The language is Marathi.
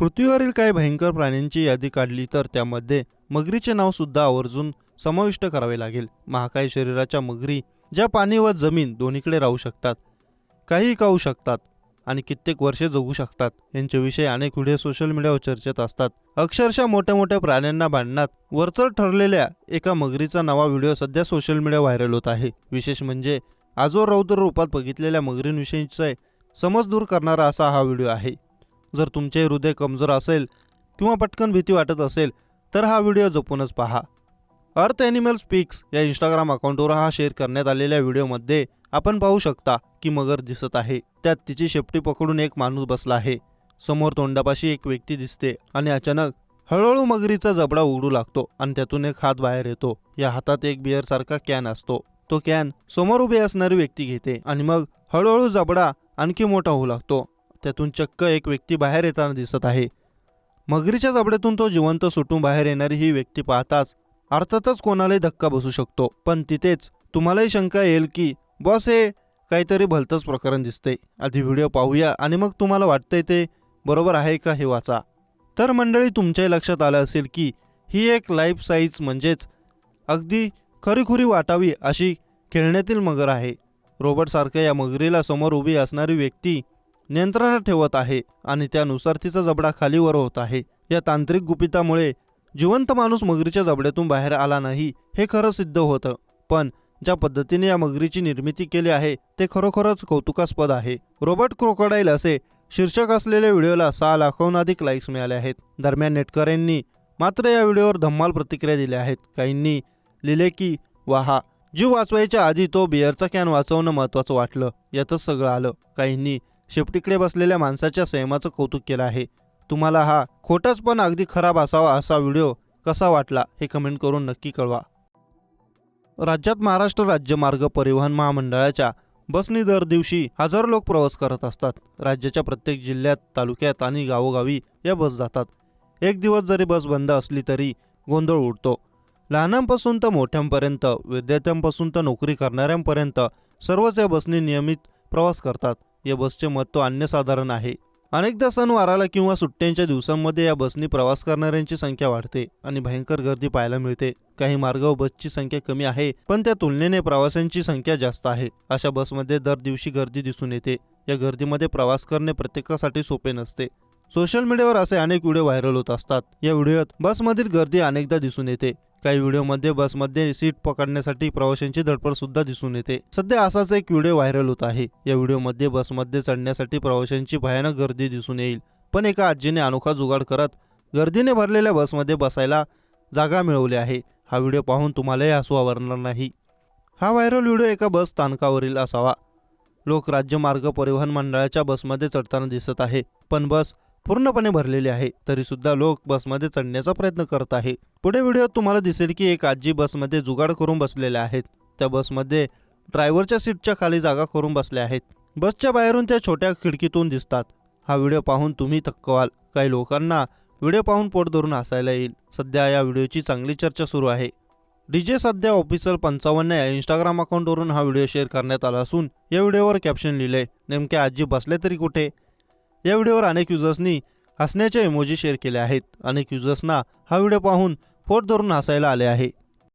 पृथ्वीवरील काही भयंकर प्राण्यांची यादी काढली तर त्यामध्ये मगरीचे नाव सुद्धा आवर्जून समाविष्ट करावे लागेल. महाकाय शरीराच्या मगरी ज्या पाणी व जमीन दोन्हीकडे राहू शकतात काही खाऊ शकतात आणि कित्येक वर्षे जगू शकतात. यांच्याविषयी अनेक व्हिडिओ सोशल मीडियावर चर्चेत असतात. अक्षरशः मोठ्या मोठ्या प्राण्यांना भांडणात वरचढ ठरलेल्या एका मगरीचा नवा व्हिडिओ सध्या सोशल मीडिया व्हायरल होत आहे. विशेष म्हणजे आजवर रौद्र रूपात बघितलेल्या मगरींविषयीचे समज दूर करणारा असा हा व्हिडिओ आहे. जर तुमचे हृदय कमजोर असेल किंवा पटकन भीती वाटत असेल तर हा व्हिडिओ जपूनच पहा. अर्थ ॲनिमल स्पीक्स या इंस्टाग्राम अकाउंटवर हा शेअर करण्यात आलेल्या व्हिडिओमध्ये आपण पाहू शकता की मगर दिसत आहे. त्यात तिची शेपटी पकडून एक माणूस बसला आहे. समोर तोंडापाशी एक व्यक्ती दिसते आणि अचानक हळूहळू मगरीचा जबडा उघडू लागतो आणि त्यातून एक हात बाहेर येतो. या हातात एक बिअर सारखा कॅन असतो. तो कॅन समोर उभी असणारी व्यक्ती घेते आणि मग हळूहळू जबडा आणखी मोठा होऊ लागतो. त्यातून चक्क एक व्यक्ती बाहेर येताना दिसत आहे. मगरीच्या जबड्यातून तो जिवंत सुटून बाहेर येणारी ही व्यक्ती पाहताच अर्थातच कोणालाही धक्का बसू शकतो. पण तिथेच तुम्हालाही शंका येईल की बॉस हे काहीतरी भलतंच प्रकरण दिसते आधी व्हिडिओ पाहूया आणि मग तुम्हाला वाटतंय ते बरोबर आहे का हे वाचा. तर मंडळी तुमच्याही लक्षात आलं असेल की ही एक लाईफ साईज म्हणजेच अगदी खरीखुरी वाटावी अशी खेळण्यातील मगर आहे. रोबोटसारख्या या मगरीला समोर उभी असणारी व्यक्ती नियंत्रणात ठेवत आहे आणि त्यानुसार तिचा जबडा खाली वर होत आहे. या तांत्रिक गुपितामुळे जिवंत माणूस मगरीच्या जबड्यातून बाहेर आला नाही हे खरं सिद्ध होतं. पण ज्या पद्धतीने या मगरीची निर्मिती केली आहे ते खरोखरच कौतुकास्पद आहे. रॉबर्ट क्रोकोडाईल असे शीर्षक असलेल्या व्हिडिओला सहा लाखाहून अधिक लाईक्स मिळाले आहेत. दरम्यान नेटकऱ्यांनी मात्र या व्हिडिओवर धम्माल प्रतिक्रिया दिल्या आहेत. काहींनी लिहिले की वाहा जीव वाचवायच्या आधी तो बिअरचा कॅन वाचवणं महत्त्वाचं वाटलं. यातच सगळं आलं. काहींनी शेपटीकडे बसलेल्या माणसाच्या संयमाचं कौतुक केलं आहे. तुम्हाला हा खोटाच पण अगदी खराब असावा असा व्हिडिओ कसा वाटला हे कमेंट करून नक्की कळवा. राज्यात महाराष्ट्र राज्य मार्ग परिवहन महामंडळाच्या बसनी दर दिवशी हजारो लोक प्रवास करत असतात. राज्याच्या प्रत्येक जिल्ह्यात तालुक्यात आणि गावोगावी या बस जातात. एक दिवस जरी बस बंद असली तरी गोंधळ उडतो. लहानांपासून तर मोठ्यांपर्यंत विद्यार्थ्यांपासून तर नोकरी करणाऱ्यांपर्यंत सर्वच या बसने नियमित प्रवास करतात. या बसचे महत्त्व अन्यसाधारण आहे. अनेकदा सणवाराला किंवा सुट्ट्यांच्या दिवसांमध्ये या बसनी प्रवास करणाऱ्यांची संख्या वाढते आणि भयंकर गर्दी पाहायला मिळते. काही मार्ग व बसची संख्या कमी आहे पण त्या तुलनेने प्रवाशांची संख्या जास्त आहे. अशा बसमध्ये दर दिवशी गर्दी दिसून येते. या गर्दीमध्ये प्रवास करणे प्रत्येकासाठी सोपे नसते. सोशल मीडियावर असे अनेक व्हिडिओ व्हायरल होत असतात. या व्हिडिओत बसमधील गर्दी अनेकदा दिसून येते. काही व्हिडिओमध्ये बसमध्ये सीट पकडण्यासाठी प्रवाशांची धडपड सुद्धा दिसून येते. सध्या असाच एक व्हिडिओ व्हायरल होत आहे. या व्हिडिओमध्ये बसमध्ये चढण्यासाठी प्रवाशांची भयानक गर्दी दिसून येईल. पण एका आजीने अनोखा जुगाड करत गर्दीने भरलेल्या बसमध्ये बसायला जागा मिळवली आहे. हा व्हिडिओ पाहून तुम्हालाही हसू आवरणार नाही. हा व्हायरल व्हिडिओ एका बस स्थानकावरील असावा. लोक राज्य मार्ग परिवहन मंडळाच्या बसमध्ये चढताना दिसत आहे. पण बस पूर्णपणे भरलेली आहे तरी सुद्धा लोक बसमध्ये चढण्याचा प्रयत्न करत आहे पुढे व्हिडिओत तुम्हाला दिसेल की एक आजी बसमध्ये जुगाड करून बसलेल्या आहेत. त्या बसमध्ये ड्रायव्हरच्या सीटच्या खाली जागा करून बसल्या आहेत. बसच्या बाहेरून त्या छोट्या खिडकीतून दिसतात. हा व्हिडिओ पाहून तुम्ही थक्क व्हाल काही लोकांना व्हिडिओ पाहून पोट धरून हसायला येईल. सध्या या व्हिडिओची चांगली चर्चा सुरू आहे. डीजे सध्या ऑफिशियल पंचावन्न या इंस्टाग्राम अकाउंटवरून हा व्हिडिओ शेअर करण्यात आला असून या व्हिडिओवर कॅप्शन लिहिले नेमके आजी बसले तरी कुठे? या व्हिडिओवर अनेक युजर्सनी हसण्याचे इमोजी शेअर केले आहेत. अनेक युजर्सना हा व्हिडिओ पाहून पोट धरून हसायला आले आहे.